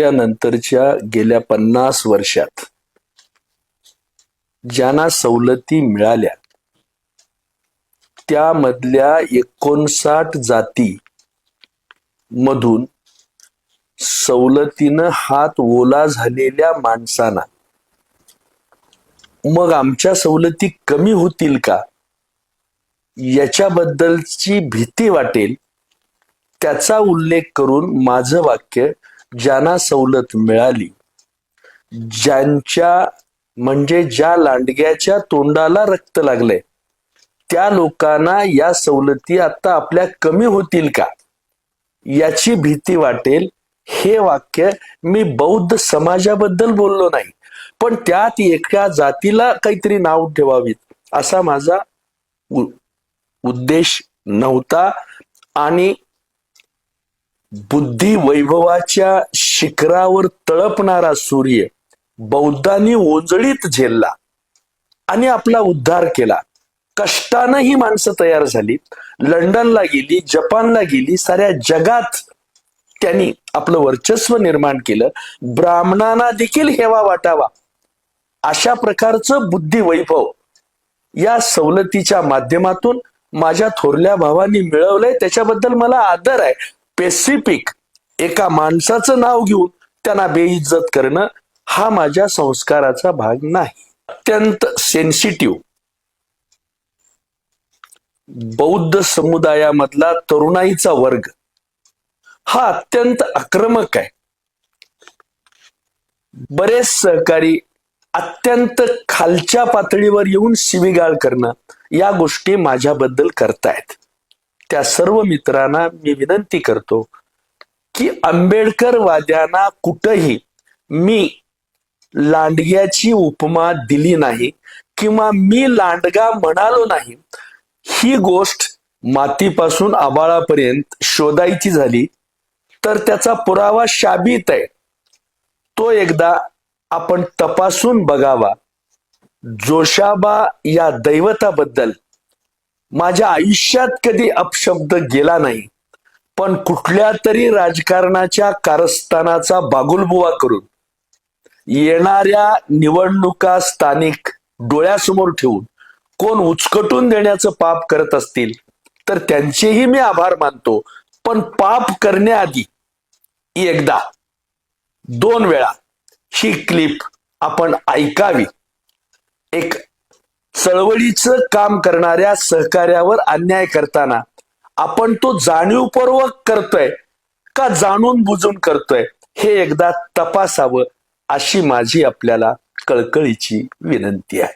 नंतरच्या गेल्या पन्नास वर्षात ज्यांना सवलती मिळाल्या त्यामधल्या एकोणसाठ जाती मधून सवलतीनं हात ओला झालेल्या माणसांना मग आमच्या सवलती कमी होतील का? याच्याबद्दलची भीती वाटेल त्याचा उल्लेख करून माझं वाक्य ज्यांना सवलत मिळाली. ज्यांच्या म्हणजे ज्या लांडग्याच्या तोंडाला रक्त लागलंय त्या लोकांना या सवलती आता आपल्या कमी होतील का? याची भीती वाटेल. हे वाक्य मी बौद्ध समाजाबद्दल बोललो नाही पण त्यात एका जातीला काहीतरी नाव ठेवावीत असा माझा उद्देश नव्हता आणि बुद्धी वैभवाच्या शिखरावर तळपणारा सूर्य बौद्धांनी ओंजळीत झेलला आणि आपला उद्धार केला. कष्टानं ही माणसं तयार झाली लंडनला गेली जपानला गेली साऱ्या जगात त्यांनी आपलं वर्चस्व निर्माण केलं. ब्राह्मणांना देखील हेवा वाटावा. अशा प्रकारचं बुद्धी वैभव या सवलतीच्या माध्यमातून माझ्या थोरल्या भावांनी मिळवलंय. त्याच्याबद्दल मला आदर आहे. स्पेसिफिक एका माणसाचं नाव घेऊन त्यांना बेइज्जत करणं हा माझ्या संस्काराचा भाग नाही. अत्यंत सेन्सिटिव्ह बौद्ध समुदायामधला तरुणाईचा वर्ग हा अत्यंत आक्रमक आहे. बरेच सहकारी अत्यंत खालच्या पातळीवर येऊन शिवीगाळ करणं या गोष्टी माझ्याबद्दल करतायत. त्या सर्व मित्रांना मी विनंती करतो की आंबेडकर वाद्यांना कुठंही मी लांडग्याची उपमा दिली नाही किंवा मी लांडगा म्हणालो नाही ही गोष्ट मातीपासून आबाळापर्यंत शोधायची झाली तर त्याचा पुरावा शाबित आहे. तो एकदा आपण तपासून बघावा. जोशाबा या दैवताबद्दल माझ्या आयुष्यात कधी अपशब्द गेला नाही पण कुठल्या तरी राजकारणाच्या कारस्थानाचा बागुलबुवा करून येणाऱ्या निवडणुका स्थानिक डोळ्यासमोर ठेवून कोण उचकटून देण्याचं पाप करत असतील तर त्यांचेही मी आभार मानतो. पण पाप करण्याआधी एकदा दोन वेळा ही क्लिप आपण ऐकावी. एक चळवळीचं काम करणाऱ्या सहकार्यावर अन्याय करताना आपण तो जाणीवपूर्वक करतोय का जाणून बुजून करतोय हे एकदा तपासावं अशी माझी आपल्याला कळकळीची विनंती आहे.